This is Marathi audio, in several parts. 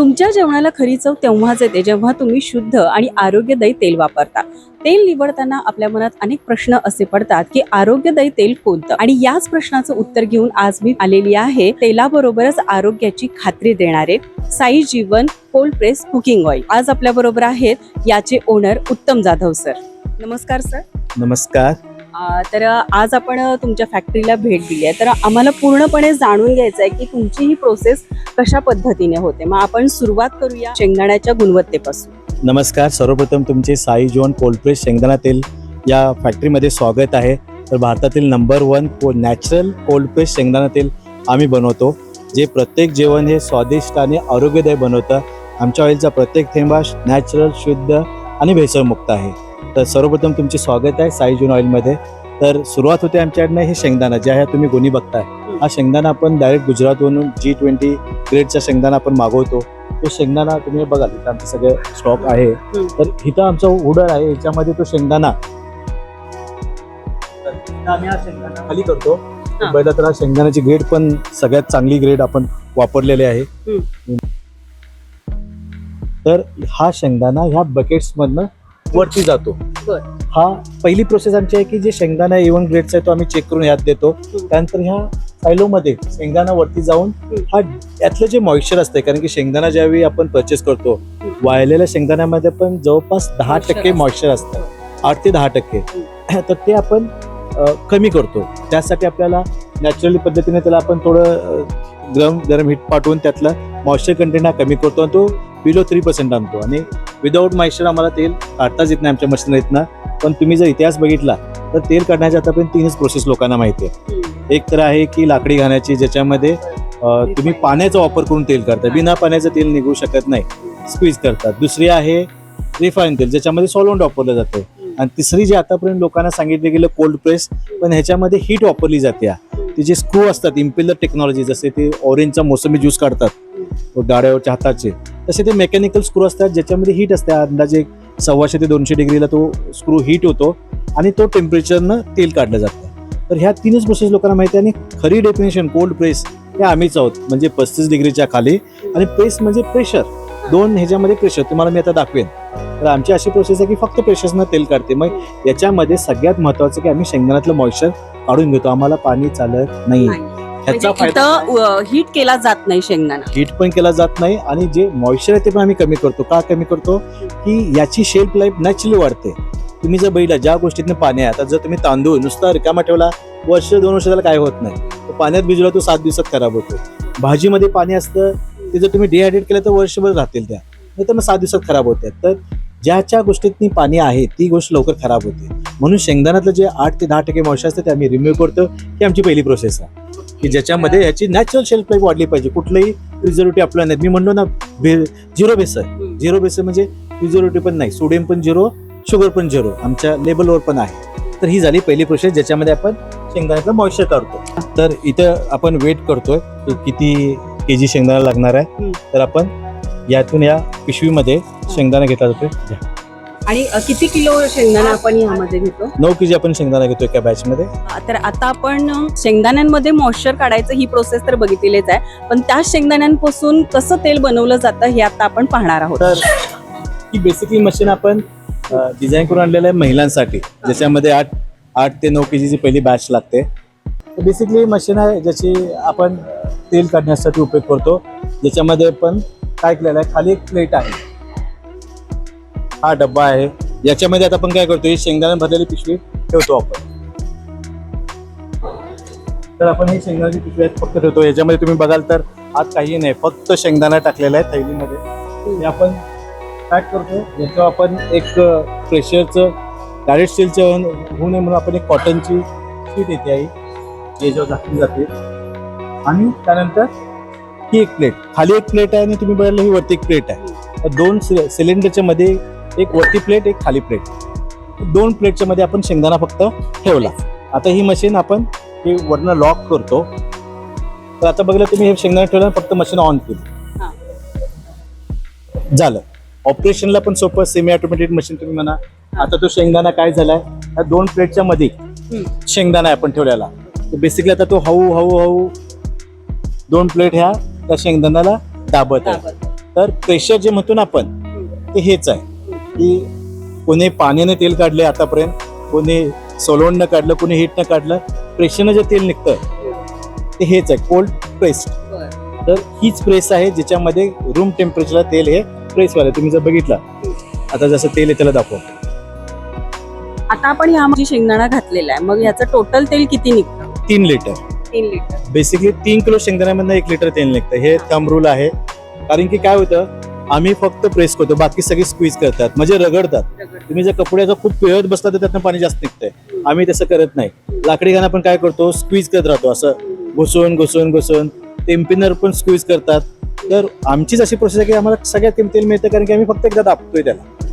तुमच्या जेवणाला खरी चव तेव्हाच येते जेव्हा तुम्ही शुद्ध आणि आरोग्यदायी तेल वापरता. तेल निवडताना आपल्या मनात अनेक प्रश्न असे पडतात की आरोग्यदायी तेल कोणतं? आणि याच प्रश्नाचं उत्तर घेऊन आज मी आलेली आहे तेलाबरोबरच आरोग्याची खात्री देणारे Sai Jeevan cold press cooking oil. आज आपल्या बरोबर आहेत याचे ओनर उत्तम जाधव सर. नमस्कार सर. नमस्कार. तर आज आपण तुमच्या फॅक्टरीला भेट दिली आहे. तर आम्हाला पूर्णपणे जाणून घ्यायचं आहे की तुमची ही प्रोसेस कशा पद्धतीने होते. मग आपण सुरुवात करूया शेंगदाण्याच्या गुणवत्तेपासून. नमस्कार. सर्वप्रथम तुमचे साई जॉन कोल्ड्प्रेस शेंगदाणा तेल या फॅक्टरीमध्ये स्वागत आहे. तर भारतातील नंबर वन को नॅचरल कोल्डप्रेस शेंगदाणा तेल आम्ही बनवतो. जे प्रत्येक जेवण हे स्वादिष्ट आणि आरोग्यदायी बनवतं. आमच्या ऑइलचा प्रत्येक थेंबा नॅचरल शुद्ध आणि भेसळमुक्त आहे. तर सर्वप्रथम तुमचे स्वागत आहे साई जॉन ऑइलमध्ये. तर सुरुवात होते आमच्याकडनं हे शेंगदाणा जे आहे तुम्ही कोणी बघताय. हा शेंगदाणा आपण डायरेक्ट गुजरातवरून जी ट्वेंटी ग्रेडचा शेंगदाणा आपण मागवतो. तो शेंगदाणा तुम्ही बघा इथं आमचे सगळे स्टॉक आहे. तर इथं आमचं उडर आहे याच्यामध्ये तो शेंगदाणा. आम्ही हा शेंगदाणा खाली करतो. पहिला तर हा शेंगदाण्याची ग्रेड पण सगळ्यात चांगली ग्रेड आपण वापरलेली आहे. तर हा शेंगदाणा ह्या बकेट्स मधनं वरती जातो. बर. हा पहिली प्रोसेस आमची आहे की जे शेंगदाणा एवन ग्रेडचा आहे तो आम्ही चेक करून यात देतो. त्यानंतर ह्या सायलोमध्ये शेंगदाणा वरती जाऊन हा यातलं जे मॉइश्चर असते कारण की शेंगदाणा ज्यावेळी आपण परचेस करतो वाळलेल्या शेंगदाण्यामध्ये पण जवळपास दहा Moisture टक्के असतं. मॉइश्चर असतं. आठ ते दहा टक्के. तर ते आपण अ, कमी करतो. त्यासाठी आपल्याला नॅचरली पद्धतीने त्याला आपण थोडं अ, गरम गरम हिट पाठवून त्यातला मॉइश्चर कंटेंट हा कमी करतो. आणि तो बिलो थ्री पर्सेंट आणतो. आणि विदाऊट मॉइश्चर आम्हाला तेल काढताच येत नाही आमच्या मशिनरीतनं पण तुम्ही जर इतिहास बघितला तर तेल काढण्याच्या आतापर्यंत तीनच प्रोसेस लोकांना माहिती आहे. एक तर आहे की लाकडी घाण्याची ज्याच्यामध्ये तुम्ही पाण्याचा वापर करून तेल करता बिना पाण्याचं तेल निघू शकत नाही. स्क्वीज करतात. दुसरी आहे रिफाईन तेल ज्याच्यामध्ये सॉलवंट वापरलं जातं. आणि तिसरी जी आतापर्यंत लोकांना सांगितलं गेलं कोल्ड प्रेस पण ह्याच्यामध्ये हीट वापरली जाते. ते जे स्क्रू असतात इम्पेलर टेक्नॉलॉजी जसे ते ऑरेंजचा मोसमी ज्यूस काढतात. गाड्यावरच्या हाताचे. तसे ते मेकॅनिकल स्क्रू असतात ज्याच्यामध्ये हीट असते. अंदाजे सव्वाशे ते दोनशे डिग्रीला तो स्क्रू हीट होतो आणि तो टेम्परेचरनं तेल काढलं जातं. तर ह्या तीनच प्रोसेस लोकांना माहिती आहे आणि खरी डेफिनेशन कोल्ड प्रेस हे आम्हीच आहोत. म्हणजे पस्तीस डिग्रीच्या खाली आणि प्रेस म्हणजे प्रेशर दोन ह्याच्यामध्ये प्रेशर तुम्हाला मी आता दाखवेन. तर आमची अशी प्रोसेस आहे की फक्त प्रेशर्सनं तेल काढते. मग याच्यामध्ये सगळ्यात महत्वाचं की आम्ही शेंगदाण्यातलं मॉइश्चर काढून घेतो. आम्हाला पाणी चालत नाही. ह्याचा म्हणजे फायदा इथं हीट केला जात नाही शेंगदाणा. हीट पण केला जात नाही आणि जे मॉइश्चर आहे ते पण आम्ही कमी करतो. का कमी करतो? की याची शेल्फ लाईफ नॅचरली वाढते. तुम्ही जर बघितला ज्या गोष्टीतनं पाणी आहे आता जर तुम्ही तांदूळ नुसता रिकामा ठेवला वर्ष दोन वर्ष त्याला काय होत नाही. तो पाण्यात भिजवला तो सात दिवसात खराब होतो. भाजीमध्ये पाणी असतं ते जर तुम्ही डिहायड्रेट केलं तर वर्षभर राहतील त्या. नाही तर मग सात दिवसात खराब होतात. तर ज्या ज्या गोष्टीतनी पाणी आहे ती गोष्ट लवकर खराब होते. म्हणून शेंगदाण्यातलं जे आठ ते दहा टक्के मॉइश्चर असतं ते आम्ही रिमूव्ह करतो ही आमची पहिली प्रोसेस आहे. की ज्याच्यामध्ये याची नॅचरल शेल्फ लाईफ वाढली पाहिजे. कुठलंही प्रिझर्वेटिव्ह आपलं नाही. मी म्हणलो ना झिरो बेस आहे. झिरो बेस म्हणजे प्रिझर्वेटिव्ह पण नाही. सोडियम पण झिरो शुगर पण झिरो आमच्या लेबलवर पण आहे. तर ही झाली पहिली प्रोसेस ज्याच्यामध्ये आपण शेंगदाण्यातलं मॉइश्चर काढतो. तर इथं आपण वेट करतोय की किती के जी शेंगदाणा लागणार आहे. तर आपण यातून या पिशवीमध्ये शेंगदाणा घेतला जातोय. आणि किती किलो शेंगदाणा आपण यामध्ये घेतो? नऊ के जी आपण शेंगदाणा घेतोय एका बॅच मध्ये तर आता आपण शेंगदाण्यांमध्ये मॉइश्चर काढायचं ही प्रोसेस तर बघितलेलीच आहे. पण त्या शेंगदाण्यांपासून कसं तेल बनवलं जातं हे आता आपण पाहणार आहोत. तर ही बेसिकली मशीन आपण डिझाईन करून आणलेलं आहे महिलांसाठी. ज्याच्यामध्ये आठ आठ ते नऊ के जीची पहिली बॅच लागते. बेसिकली मशीन आहे ज्याची आपण तेल काढण्यासाठी उपयोग करतो. ज्याच्यामध्ये आपण काय केलेलं आहे खाली एक प्लेट आहे. हा डब्बा आहे. याच्यामध्ये आता आपण काय करतो ही शेंगदाणा भरलेली पिशवी ठेवतो आपण. तर आपण ही शेंगदाण्याची पिशवी फक्त ठेवतो. याच्यामध्ये तुम्ही बघाल तर आज काही नाही फक्त शेंगदाणा टाकलेला आहे थैलीमध्ये. हे आपण पॅक करतो. याचं आपण एक प्रेशरचं डायरेक्ट स्टीलचं होऊ नये म्हणून आपण एक कॉटनची शीट येते आहे याच्यावर झाकली जाते. आणि त्यानंतर ही एक प्लेट खाली एक प्लेट आहे आणि तुम्ही बघायला ही वरती एक प्लेट आहे. दोन सिलेंडरच्या मध्ये एक वरती प्लेट एक खाली प्लेट. दोन प्लेटच्या मध्ये आपण शेंगदाणा फक्त ठेवला. आता ही मशीन आपण हे वरनं लॉक करतो. तर आता बघलं तुम्ही हे शेंगदाणा ठेवलं फक्त मशीन ऑन केली. झालं. ऑपरेशनला पण सोपं सेमी ऑटोमॅटिक मशीन तुम्ही म्हणा. आता तो शेंगदाणा काय झालाय? ह्या दोन प्लेटच्या मध्ये शेंगदाणा आहे आपण ठेवलेला. बेसिकली आता तो हळू हळू हळू दोन प्लेट ह्या त्या शेंगदाण्याला दाबत आहे. तर प्रेशर जे म्हणतो ना आपण ते हेच आहे. की कोणी पाण्याने तेल काढले आतापर्यंत कोणी सोलवणनं काढलं कोणी हिटनं काढलं प्रेशरनं जे तेल निघतं ते हेच आहे कोल्ड प्रेस तर हीच प्रेस आहे ज्याच्यामध्ये रूम टेम्परेचरला तेल हे प्रेस वाले तुम्ही जर बघितलं आता जसं तेल आहे त्याला दाखव. आता आपण यामध्ये शेंगदाणा घातलेला आहे. मग याचं टोटल तेल किती निघतं? तीन लिटर तीन लिटर बेसिकली तीन किलो शेंगदाण्यामधनं एक लिटर तेल निघतं. हे थंब रूल आहे. कारण की काय होतं आम्ही फक्त प्रेस करतो. बाकी सगळे स्क्वीज करतात. म्हणजे रगडतात. तुम्ही जर कपड्याचा खूप पिळत बसला तर त्यातनं पाणी जास्त निघतंय. आम्ही तसं करत नाही. लाकडी घाणं आपण काय करतो? स्क्वीज करत राहतो. असं घुसवून घुसवून घुसवून टेम्पिनर पण स्क्वीज करतात. तर आमचीच अशी प्रोसेस आहे की आम्हाला सगळ्यात कमी तेल मिळतं कारण की आम्ही फक्त एकदा दाबतोय त्याला.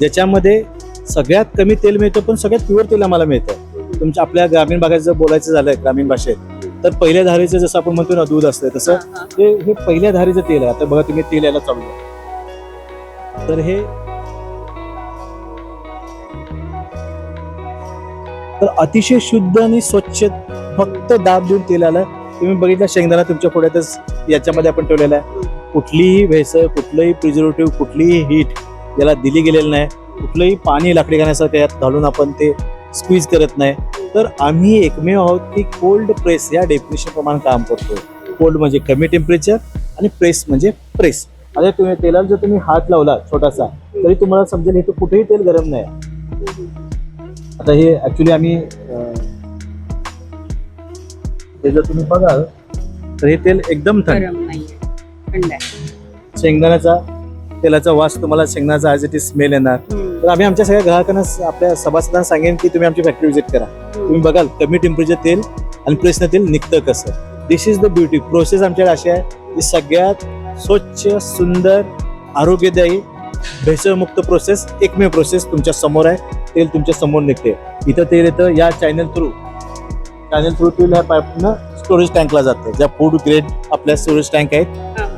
ज्याच्यामध्ये सगळ्यात कमी तेल मिळतं पण सगळ्यात प्युअर तेल आम्हाला मिळतं. तुमच्या आपल्या ग्रामीण भागात जर बोलायचं झालं ग्रामीण भाषेत तर पहिल्या धारेचं जसं आपण म्हणतो ना दूध असतं तसं हे हे. पहिल्या धारीचं तेल आहे. आता बघा तुम्ही तेल यायला चालू आहे. तर हे तर अतिशय शुद्ध आणि स्वच्छ फक्त दाब देऊन तेल आलं. तुम्ही बघितलं शेंगदाणा तुमच्या पुढ्यातच याच्यामध्ये आपण ठेवलेला आहे. कुठलीही भेसळ कुठलंही प्रिझर्वेटिव्ह कुठलीही हीट याला दिली गेलेलं नाही. कुठलंही पाणी लाकडी घाण्यासारखं यात घालून आपण ते स्क्वीज करत नाही. तर आम्ही एकमेव आहोत की कोल्ड प्रेस या डेफिनेशन प्रमाणे काम करतो. कोल्ड म्हणजे कमी टेम्परेचर आणि प्रेस म्हणजे प्रेस आता तुम्ही तेलाला जर तुम्ही हात लावला छोटासा तरी तुम्हाला समजेल इथं कुठेही तेल गरम नाही. आता हे ऍक्च्युली आम्ही हे जर तुम्ही बघाल तर हे तेल एकदम थंड. शेंगदाण्याचा तेलाचा वास तुम्हाला शेंगदाण्याचा ॲज इट इज स्मेल येणार. आम्ही आमच्या सगळ्या ग्राहकांना आपल्या सभासदांना सांगेन की तुम्ही आमची फॅक्टरी व्हिजिट करा. तुम्ही बघाल कमी टेम्परेचर तेल आणि प्रश्न तेल निघतं कसं. This is the beauty process आमच्याकडे अशी आहे की सगळ्यात स्वच्छ सुंदर आरोग्यदायी भेसळमुक्त प्रोसेस एकमेव प्रोसेस तुमच्यासमोर आहे. तेल तुमच्यासमोर निघते. इथं तेल येतं या चॅनल थ्रू चॅनल थ्रू तेल ह्या पाईपनं स्टोरेज टँकला जातं. ज्या फूड ग्रेड आपल्या स्टोरेज टँक आहेत.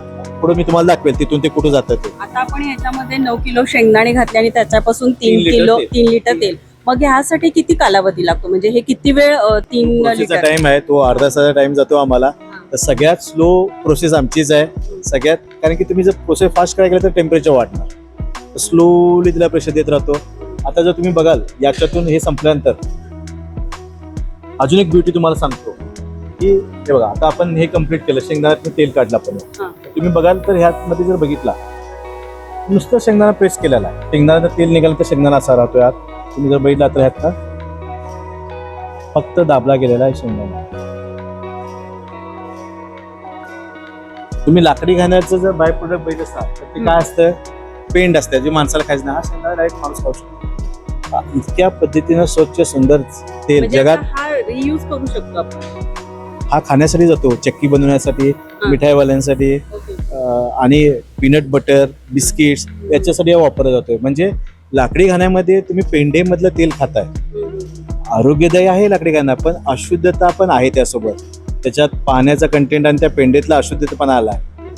पुढे मी तुम्हाला दाखवेल तिथून ते कुठं जातं ते. आता आपण याच्यामध्ये नऊ किलो शेंगदाणे घातले आणि त्याच्यापासून तीन तीन लिटर किलो तेल. तीन लिटर तेल. मग ह्यासाठी किती कालावधी लागतो? म्हणजे हे किती वेळ अ, तीन प्रोसेसचा लिटर? टाइम आहे तो अर्धा तासाचा टाइम जातो आम्हाला. तर सगळ्यात स्लो प्रोसेस आमचीच आहे. सगळ्यात कारण की तुम्ही जर प्रोसेस फास्ट करायला गेलं तर टेम्परेचर वाढणार. स्लोली तिला प्रेशर देत राहतो. आता जर तुम्ही बघाल याच्यातून हे संपल्यानंतर अजून एक ब्युटी तुम्हाला सांगतो. की हे बघा आता आपण हे कंप्लीट केलं. शेंगदाण्यात तेल काढलं आपण. तुम्ही बघाल तर ह्यामध्ये जर बघितला नुसतं शेंगदाणा प्रेस केलेला आहे. शेंगदाण्याचं तेल निघालं तर शेंगदाणा असा राहतो यात. तुम्ही जर बघितला तर ह्यात फक्त दाबला गेलेला आहे शेंगदाणा. तुम्ही लाकडी घाण्याचं जर बाय प्रोडक्ट बघितलं असाल तर ते काय असतं? पेंड असतं. जे माणसाला खायचं नाही. हा शेंगदाणा डायरेक्ट माणूस खाऊ शकतो. इतक्या पद्धतीनं स्वच्छ सुंदर तेल म्हणजे जगात रियूज करू शकतो आपण. हा खाण्यासाठी जातो चक्की बनवण्यासाठी मिठाईवाल्यांसाठी आणि पीनट बटर बिस्किट्स याच्यासाठी हा वापरला जातोय. म्हणजे लाकडी घाण्यामध्ये तुम्ही पेंडेमधलं तेल खाताय. आरोग्यदायी आहे लाकडी घाणा पण अशुद्धता पण आहे त्यासोबत. त्याच्यात पाण्याचा कंटेंट आणि त्या पेंडेतला अशुद्धतापणा आला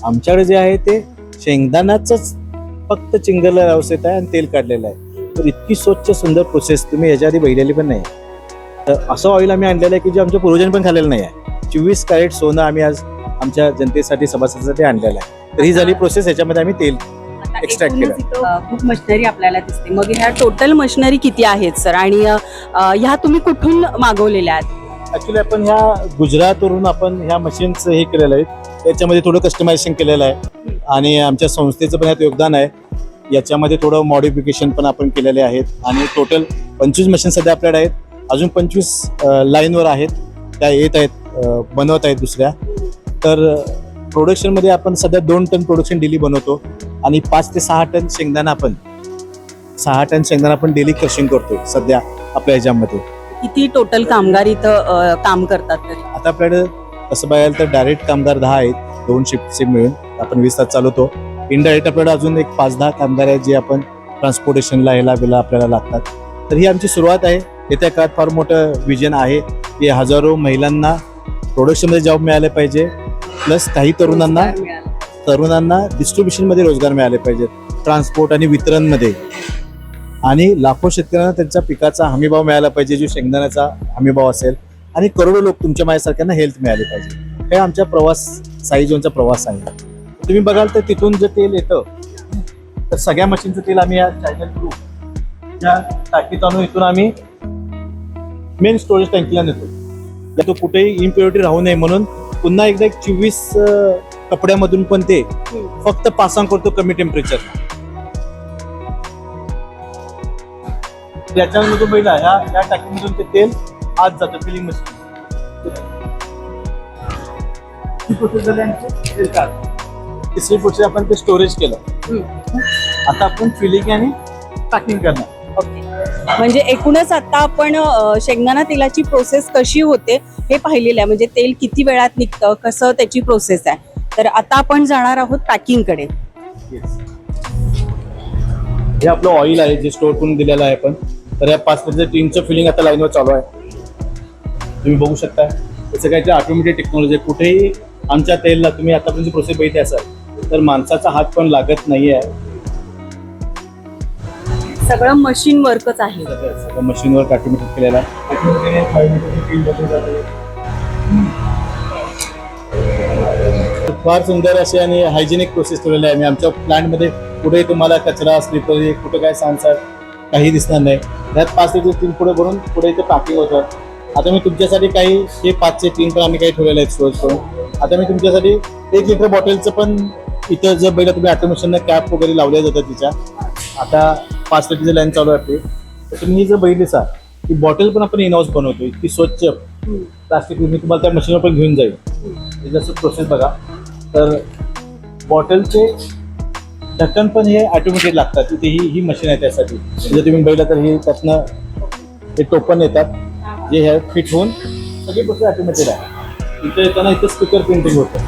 आमच्याकडे जे आहे ते शेंगदाणाच फक्त चिंगरला व्यवस्थित आहे आणि तेल काढलेलं आहे. तर इतकी स्वच्छ सुंदर प्रोसेस तुम्ही याच्या आधी बघितलेली पण नाही. तर असं ऑइल आम्ही आणलेलं आहे की जे आमच्या पूर्वजांनी पण खाल्लेलं नाही आहे. चोवीस कॅरेट सोनं आम्ही आज आमच्या जनतेसाठी सभासदासाठी आणलेलं आहे. तर ही झाली प्रोसेस याच्यामध्ये आम्ही तेल इथं, अ, खूप मशिनरी आपल्याला दिसते. मग ह्या टोटल मशिनरी किती आहेत सर आणि ह्या तुम्ही कुठून मागवलेल्या आहेत? ऍक्च्युली आपण ह्या गुजरातवरून आपण ह्या मशीन्स हे केलेलं आहे याच्यामध्ये थोडं कस्टमायझेशन केलेलं आहे. आणि आमच्या संस्थेचं पण यात योगदान आहे. याच्यामध्ये थोडं मॉडिफिकेशन पण आपण केलेले आहेत. आणि टोटल पंचवीस मशीन सध्या आपल्याकडे आहेत. अजून पंचवीस लाईनवर आहेत. त्या येत आहेत. बनवत आहेत दुसऱ्या. तर प्रोडक्शनमध्ये आपण सध्या दोन टन प्रोडक्शन डेली बनवतो आणि पाच ते सहा टन शेंगदाणा आपण सहा टन शेंगदाणा आपण डेली क्रशिंग करतो सध्या आपल्या ह्याच्यामध्ये. किती टोटल कामगार इथं काम करतात आता आपल्याकडे तसं बघायला तर डायरेक्ट कामगार दहा आहेत दोन शिफ्टचे मिळून आपण वीस तास चालवतो. इनडायरेक्ट आपल्याकडे अजून एक पाच दहा कामगार आहेत जे आपण ट्रान्सपोर्टेशनला ह्याला बिला आपल्याला लागतात. तर ही आमची सुरुवात आहे. येत्या काळात फार मोठं विजन आहे की हजारो महिलांना प्रोडक्शनमध्ये जॉब मिळाले पाहिजे. प्लस काही तरुणांना. तरुणांना डिस्ट्रीब्युशनमध्ये रोजगार मिळाले पाहिजेत. ट्रान्सपोर्ट आणि वितरणमध्ये आणि लाखो शेतकऱ्यांना त्यांच्या पिकाचा हमीभाव मिळाला पाहिजे जो शेंगदाण्याचा हमीभाव असेल. आणि करोडो लोक तुमच्या माझ्यासारख्यांना हेल्थ मिळाली पाहिजे. हे आमच्या प्रवास साई झोनचा प्रवास आहे. तुम्ही बघाल तर तिथून जे तेल येतं तर सगळ्या मशीनचं तेल आम्ही या चायनल थ्रू या टाकीत आणून इथून आम्ही मेन स्टोरेज टँकीला नेतो. तो कुठेही इम्प्युरिटी राहू नये म्हणून पुन्हा एकदा एक चोवीस कपड्यामधून पण ते फक्त पासांग करतो कमी टेम्परेचर याच्यामधून पहिला ह्या या टाकीमधून ते तेल आत जातं फिलिंग मशीन तिसरी प्रोसेस आपण ते स्टोरेज केलं. आता आपण फिलिंग आणि पॅकिंग करणार. म्हणजे एकूणच आता आपण शेंगदाणा तेलाची प्रोसेस कशी होते हे पाहिलेलं आहे. म्हणजे तेल किती वेळात निघतं कसं त्याची प्रोसेस आहे. तर आता आपण जाणार आहोत पॅकिंगकडे. हे आपलं ऑइल आहे जे स्टोर करून दिलेलं आहे आपण. तर या पाच लिटरचं टीमचं फिलिंग आता लाईनवर चालू आहे. तुम्ही बघू शकता. त्याचं काहीतरी ऑटोमॅटिक टेक्नॉलॉजी आहे. कुठेही आमच्या तेलला तुम्ही आतापर्यंत प्रोसेस बघितली असाल तर माणसाचा हात पण लागत नाही आहे सगळं मशीन वर्कच आहे. सगळं मशीनवर ऑटोमॅटिक केलेलं आहे. फार सुंदर अशी आणि हायजेनिक प्रोसेस ठेवलेले आहे. मी आमच्या प्लांटमध्ये कुठेही तुम्हाला कचरा स्लिपरी कुठं काय सांगसार काही दिसणार नाही. त्यात पाच लिटर तीन पुढे भरून पुढे इथे पॅकिंग होतं. आता मी तुमच्यासाठी काही हे पाचचे तीन पण आम्ही काही ठेवलेले आहेत स्टोअर करून. आता मी तुमच्यासाठी एक लिटर बॉटलचं पण इथं जर बघितलं तुम्ही ऑटोमेशनला कॅप वगैरे लावल्या जातात तिच्या. आता पाच लिटरची लाईन चालू आहे तर तुम्ही ही जर बघितली सा ती बॉटल पण आपण इनॉस बनवतो इतकी स्वच्छ प्लास्टिक मी तुम्हाला त्या मशीनवर पण घेऊन जाईल. हे जसं प्रोसेस बघा. तर बॉटलचे ढक्कन पण हे ऑटोमॅटिक लागतात. तिथे ही ही मशीन आहे त्यासाठी. जर तुम्ही बघितलं तर हे त्यातनं हे टोपन येतात जे हे फिट होऊन सगळी प्रोसेस ऑटोमॅटिक आहे. इथं येताना इथं स्पीकर प्रिंटिंग होतं.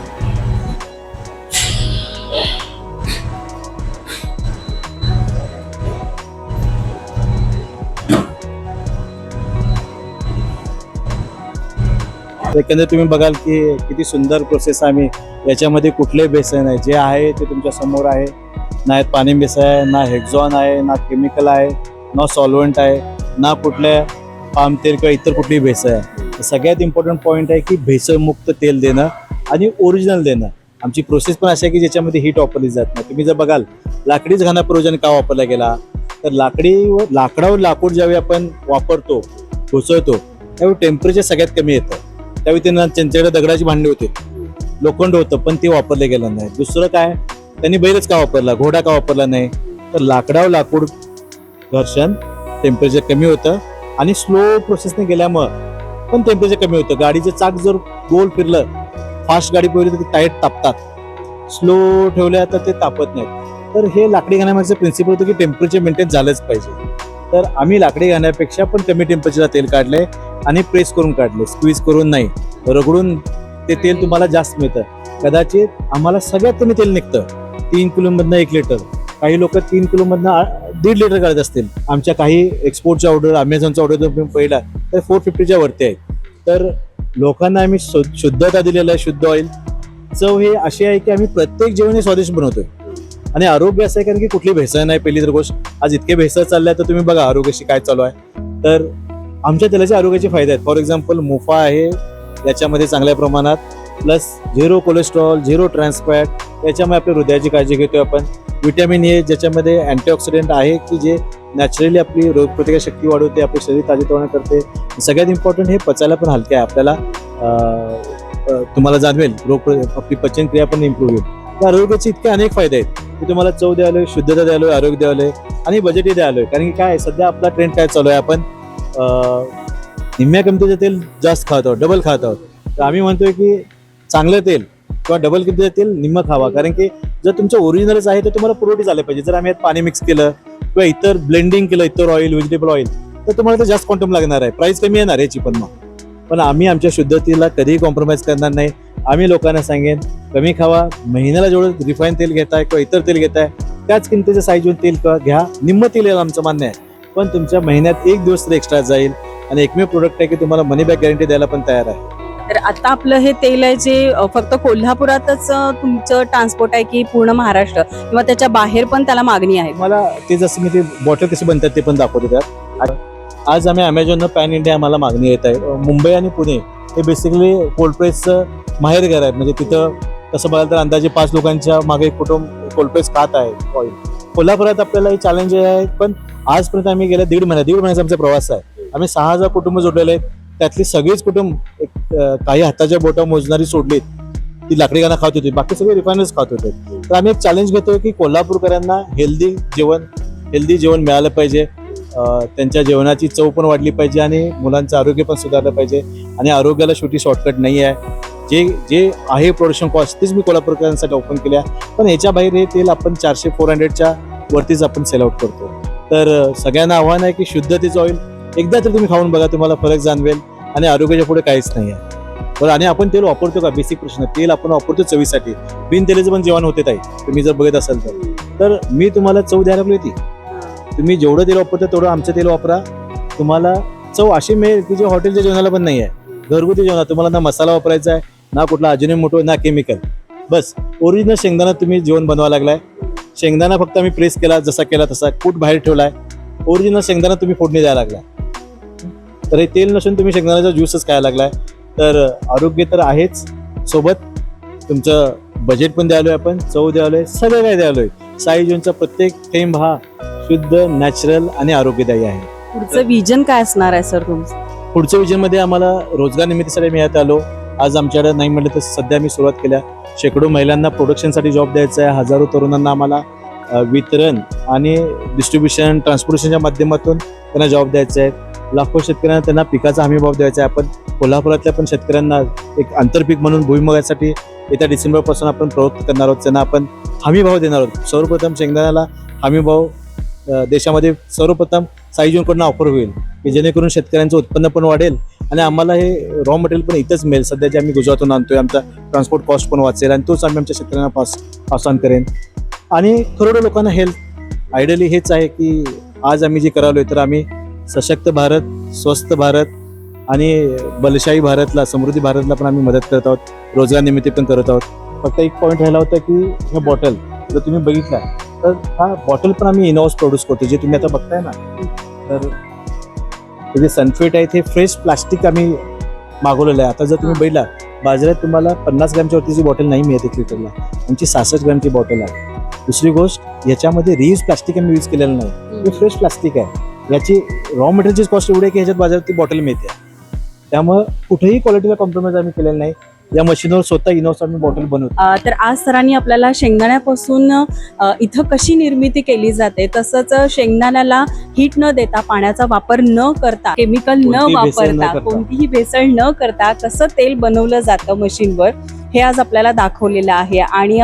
एकंदर तुम्ही बघाल की किती सुंदर प्रोसेस आम्ही याच्यामध्ये कुठले बेसन नाही. जे आहे ते तुमच्यासमोर आहे. ना पाणी बेस आहे ना हेक्झॉन आहे ना केमिकल आहे ना सॉल्वंट आहे ना कुठल्या पाम तेल किंवा इतर कुठली भेसळ आहे. सगळ्यात इम्पॉर्टंट पॉईंट आहे की भेसळमुक्त तेल देणं आणि ओरिजिनल देणं. आमची प्रोसेस पण अशी आहे की ज्याच्यामध्ये हीट वापरली जात नाही. तुम्ही जर बघाल लाकडीच घानाप्रयोजन का वापरला गेला? तर लाकडीवर लाकडावर लाकूड ज्यावेळी आपण वापरतो घुसळतो त्यावेळी टेम्परेचर सगळ्यात कमी येतं. त्यावेळी त्यांना त्यांच्याकडे दगडाची भांडी होते. लोखंड होतं पण ते वापरलं गेलं नाही. दुसरं काय? त्यांनी बैलच का वापरला? घोडा का वापरला नाही? तर लाकडाव लाकूड घर्षण टेम्परेचर कमी होतं आणि स्लो प्रोसेसने गेल्यामुळं पण टेम्परेचर कमी होतं. गाडीचं चाक जर गोल फिरलं फास्ट गाडी पळली तर टाईट तापतात. स्लो ठेवल्या तर ते तापत नाहीत. तर हे लाकडी घाण्यामागचं प्रिन्सिपल होतं की टेम्परेचर मेंटेन झालंच पाहिजे. तर आम्ही लाकडी घाण्यापेक्षा पण कमी टेम्परेचरला तेल काढलंय. आणि प्रेस करून काढले. स्क्वीज करून नाही. रगडून ते तेल तुम्हाला जास्त मिळतं. कदाचित आम्हाला सगळ्यात कमी तेल निघतं. तीन किलोमधनं एक लिटर काही लोक तीन किलोमधनं दीड लिटर काढत असतील. आमच्या काही एक्सपोर्टच्या ऑर्डर अमेझॉनचा ऑर्डर जर तुम्ही पहिला तर फोर फिफ्टीच्या वरती आहे तर लोकांना आम्ही शु- शुद्धता दिलेलं आहे शुद्ध ऑइल चव हे अशी आहे की आम्ही प्रत्येक जेवण हे स्वादिष्ट बनवतोय. आणि आरोग्य असं आहे कारण की कुठली भेसळ नाही पहिली तर गोष्ट. आज इतके भेसळ चालल्या तर तुम्ही बघा आरोग्याशी काय चालू आहे. तर आमच्या तेलाचे आरोग्याचे फायदे आहेत. फॉर एक्झाम्पल मोफा आहे याच्यामध्ये चांगल्या प्रमाणात. Plus zero cholesterol zero trans fat याच्यामुळे आपल्या हृदयाची काळजी घेतोय आपण. विटॅमिन ए ज्याच्यामध्ये अँटीऑक्सिडेंट आहे की जे नॅचरली आपली रोगप्रतिकार शक्ती वाढवते आपले शरीर ताजेतवानं करते. सगळ्यात इम्पॉर्टंट हे पचायला पण हलके आहे. आपल्याला तुम्हाला जाणवेल रोग आपली पचनक्रिया पण इम्प्रूव्ह होईल. तर आरोग्याचे इतके अनेक फायदे आहेत. की तुम्हाला चव द्यायलोय शुद्धता द्यायलोय आरोग्य द्यायलोय आणि बजेटही द्यायलोय. कारण की काय सध्या आपला ट्रेंड काय चालू आहे आपण? निम्म्या किमतीचं तेल जास्त खात आहोत डबल खात आहोत. तर आम्ही म्हणतोय की चांगलं तेल किंवा डबल किमतीचं तेल निम्म खावा. कारण की जर तुमचं ओरिजिनलच आहे तर तुम्हाला पुरवठी झालं पाहिजे. जर आम्ही यात पाणी मिक्स केलं किंवा इतर ब्लेंडिंग केलं इतर ऑइल व्हेजिटेबल ऑइल तर तुम्हाला ते जास्त क्वांटम लागणार आहे. प्राईस कमी येणार याची पण मग. पण आम्ही आमच्या शुद्धतेला कधीही कॉम्प्रोमाइज करणार नाही. आम्ही लोकांना सांगेन कमी खावा महिन्याला जेवढं रिफाईन तेल घेताय किंवा इतर तेल घेताय त्याच किमतीचं साईजवर तेल घ्या. निम्म तेल आमचं मान्य आहे. पण तुमच्या महिन्यात एक दिवस तर एक्स्ट्रा जाईल. आणि एकमेव प्रोडक्ट आहे की तुम्हाला मनी बॅक गॅरंटी द्यायला पण तयार आहे. तर आता आपलं हे तेल आहे जे फक्त कोल्हापुरातच तुमचं ट्रान्सपोर्ट आहे की पूर्ण महाराष्ट्र किंवा त्याच्या बाहेर पण त्याला मागणी आहे? मला ते जसं मी ते बॉटल कसे बनतात ते पण दाखवतो त्यात. आज आम्ही अमेझॉननं पॅन इंडिया आम्हाला मागणी येत आहे. मुंबई आणि पुणे हे बेसिकली कोल्ड प्रेसचं माहेर घर आहे. म्हणजे तिथं तसं बघायला तर अंदाजे पाच लोकांच्या मागे कुटुंब कोल्ड प्रेस खात आहे ऑइल कोल्हापुरात आपल्याला हे चॅलेंजेस आहे पण आजपर्यंत आम्ही गेल्या दीड महिन्यात दीड महिन्याचा आमचा प्रवास आहे. आम्ही सहा हजार कुटुंब जोडलेले आहेत. त्यातली सगळीच कुटुंब एक, काही हाताच्या बोटा मोजणारी सोडलीत. ती लाकडी गाणं खात होती बाकी सगळे रिफायनर्स खात होते. तर आम्ही एक चॅलेंज घेतोय की कोल्हापूरकरांना हेल्दी जेवण हेल्दी जेवण मिळालं पाहिजे. त्यांच्या जेवणाची चव पण वाढली पाहिजे आणि मुलांचं आरोग्य पण सुधारलं पाहिजे. आणि आरोग्याला शेवटी शॉर्टकट नाही आहे. जे जे आहे प्रोडक्शन कॉस्ट तीच मी कोल्हापूरकरांसाठी ओपन केल्या पण याच्या बाहेर हे तेल आपण चारशे फोर हंड्रेडच्या वरतीच आपण सेल आउट करतो. तर सगळ्यांना आव्हान आहे की शुद्धतेचं ऑइल एकदा तर तुम्ही खाऊन बघा तुम्हाला फरक जाणवेल आणि आरोग्याच्या पुढे काहीच नाही आहे. बरं आणि आपण तेल वापरतो का? बेसिक प्रश्न तेल आपण वापरतो चवीसाठी. बिन तेलाचं पण जेवण होते ताई. तुम्ही जर बघत असाल तर. तर मी तुम्हाला चव द्यायला लागली होती तुम्ही जेवढं तेल वापरता तेवढं आमचं तेल वापरा. तुम्हाला चव अशी मिळेल की जे हॉटेलच्या जेवणाला पण नाही आहे घरगुती जेवणात तुम्हाला ना मसाला वापरायचा आहे ना कुठला अजिने मोठो ना केमिकल बस ओरिजिनल शेंगदाणा तुम्ही जेवण बनवा लागलाय. शेंगदाणा फक्त आम्ही प्रेस केला जसा केला तसा कूट बाहेर ठेवलाय. ओरिजिनल शेंगदाणा तुम्ही फोडणी द्यायला लागलाय. तर हे तेल नसून तुम्ही शेंगदाण्याचा ज्यूसच खायला लागलाय. तर आरोग्य तर आहेच. सोबत तुमचं बजेट पण द्यालोय आपण चव द्यालोय सगळं काय द्यालोय साई जूनचा प्रत्येक थेंब हा शुद्ध नॅचरल आणि आरोग्यदायी आहे. पुढचं विजन काय असणार आहे सर तुमचं? पुढच्या विजनमध्ये आम्हाला रोजगार निर्मितीसाठी मिळत आलो. आज आमच्याकडे नाही म्हटलं तर सध्या मी सुरुवात केल्या शेकडो महिलांना प्रोडक्शनसाठी जॉब द्यायचा आहे. हजारो तरुणांना आम्हाला वितरण आणि डिस्ट्रीब्युशन ट्रान्सपोर्टेशनच्या माध्यमातून त्यांना जॉब द्यायचा आहे. लाखो शेतकऱ्यांना त्यांना पिकाचा हमी भाव द्यायचा आहे. आपण कोल्हापुरातल्या पण शेतकऱ्यांना एक आंतरपीक म्हणून भुईमुगासाठी येत्या डिसेंबरपासून आपण प्रवृत्त करणार आहोत. त्यांना आपण हमी भाव देणार आहोत. सर्वप्रथम शेंगदाण्याला हमी भाव देशामध्ये सर्वप्रथम साईजूनकडून ऑफर होईल की जेणेकरून शेतकऱ्यांचं उत्पन्न पण वाढेल आणि आम्हाला हे रॉ मटेरियल पण इथंच मिळेल. सध्या जे आम्ही गुजरातून आणतोय आमचा ट्रान्सपोर्ट कॉस्ट पण वाचेल आणि तोच आम्ही आमच्या शेतकऱ्यांना पास पास ऑन करेन. आणि करोडो लोकांना हेल्थ आयडियली हेच आहे की आज आम्ही जे करालोय तर आम्ही सशक्त भारत स्वस्थ भारत आणि बलशाही भारतला समृद्धी भारतला पण आम्ही मदत करत आहोत. रोजगार निमित्त पण करत आहोत. फक्त एक पॉईंट राहिला होता की हे बॉटल जर तुम्ही बघितला तर हा बॉटल पण आम्ही इनॉस प्रोड्यूस करतो जे तुम्ही आता बघताय ना. तर हे जे सनफेट आहे ते फ्रेश प्लास्टिक आम्ही मागवलेलं आहे. आता जर तुम्ही बघितला बाजारात तुम्हाला पन्नास ग्रॅमच्या वरतीची बॉटल नाही मिळत एक लिटरला आमची सहासष्ट ग्रॅमची बॉटल आहे. दुसरी गोष्ट याच्यामध्ये रियूज प्लास्टिक आम्ही यूज केलेलं नाही. हे फ्रेश प्लास्टिक आहे. याची रॉ मटेरियलची कॉस्ट एवढी आहे की ह्याच्यात बाजारात ती बॉटल मिळते. त्यामुळं कुठेही क्वालिटीला कॉम्प्रोमाइज आम्ही केलेलं नाही. या मशीनवर स्वतः इनोस आम्ही बॉटल बनवतो. तर आज सरांनी आपल्याला शेंगदाण्यापासून इथं कशी निर्मिती केली जाते तसंच शेंगदाण्याला हीट न देता पाण्याचा वापर न करता केमिकल न वापरता. कोणतीही भेसळ न करता कसं तेल बनवलं जातं मशीनवर हे आज आपल्याला दाखवलेलं आहे. आणि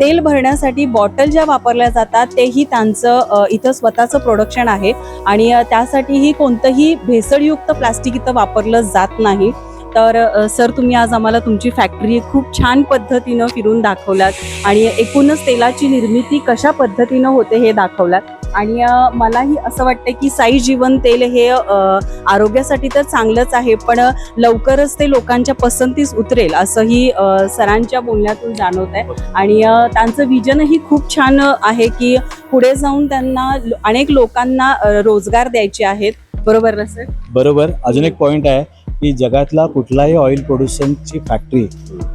तेल भरण्यासाठी बॉटल ज्या वापरल्या जातात तेही त्यांचं इथं स्वतःचं प्रोडक्शन आहे. आणि त्यासाठीही कोणतंही भेसळयुक्त प्लास्टिक इथं वापरलं जात नाही. तर सर तुम्ही आज आम्हाला तुमची फॅक्टरी खूप छान पद्धतीनं फिरून दाखवलात आणि एकूणच तेलाची निर्मिती कशा पद्धतीनं होते हे दाखवलात. आणि मलाही असं वाटतं की साई जीवन तेल हे आरोग्यासाठी तर चांगलंच आहे पण लवकरच ते लोकांच्या पसंतीस उतरेल असंही सरांच्या बोलण्यातून जाणवत आहे आणि त्यांचं विजनही खूप छान आहे की पुढे जाऊन त्यांना अनेक लोकांना रोजगार द्यायचे आहेत. बरोबर ना सर? बरोबर. अजून एक पॉईंट आहे. की जगातला कुठलाही ऑइल प्रोड्युसनची फॅक्टरी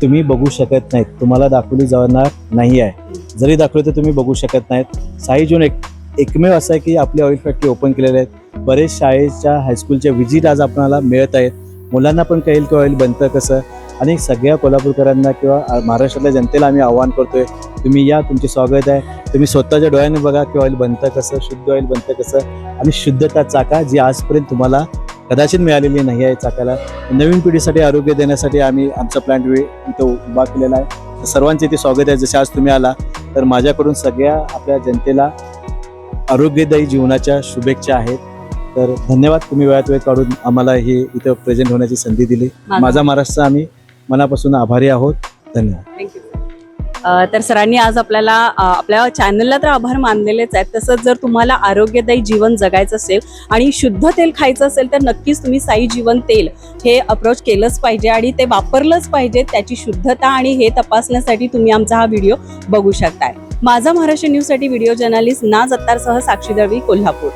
तुम्ही बघू शकत नाहीत. तुम्हाला दाखवली जाणार नाही आहे. जरी दाखवली तर तुम्ही बघू शकत नाहीत. साई जून एक एकमेव असं आहे की आपली ऑइल फॅक्टरी ओपन केलेल्या आहेत बरेच शाळेच्या हायस्कूलच्या व्हिजिट आज आपणाला मिळत आहेत. मुलांना पण कळेल की ऑइल बनतं कसं. आणि सगळ्या कोल्हापूरकरांना किंवा महाराष्ट्रातल्या जनतेला आम्ही आव्हान करतोय तुम्ही या तुमचे स्वागत आहे. तुम्ही स्वतःच्या डोळ्याने बघा की ऑइल बनतं कसं शुद्ध ऑइल बनतं कसं. आणि शुद्धता चाका जी आजपर्यंत तुम्हाला कदाचित मिळालेली नाही आहे चाकाला नवीन पिढीसाठी आरोग्य देण्यासाठी आम्ही आमचा प्लॅन्ट इथं उभा केलेला आहे. सर्वांचे इथे स्वागत आहे. जसे आज तुम्ही आला तर माझ्याकडून सगळ्या आपल्या जनतेला आरोग्यदायी जीवनाच्या शुभेच्छा आहेत. तर धन्यवाद तुम्ही वेळात वेळ काढून आम्हाला हे इथं प्रेझेंट होण्याची संधी दिली. माझा महाराष्ट्र आम्ही मनापासून आभारी आहोत. धन्यवाद. थँक्यू तर सरांनी आज आपल्याला आपल्या चॅनलला तर आभार मानलेलेच आहेत. तसंच जर तुम्हाला आरोग्यदायी जीवन जगायचं असेल आणि शुद्ध तेल खायचं असेल तर नक्कीच तुम्ही साई जीवन तेल हे अप्रोच केलंच पाहिजे आणि ते वापरलंच पाहिजे. त्याची शुद्धता आणि हे तपासण्यासाठी तुम्ही आमचा हा व्हिडिओ बघू शकताय. माझा महाराष्ट्र न्यूजसाठी व्हिडिओ जर्नलिस्ट ना जत्तारसह साक्षी दळवी कोल्हापूर.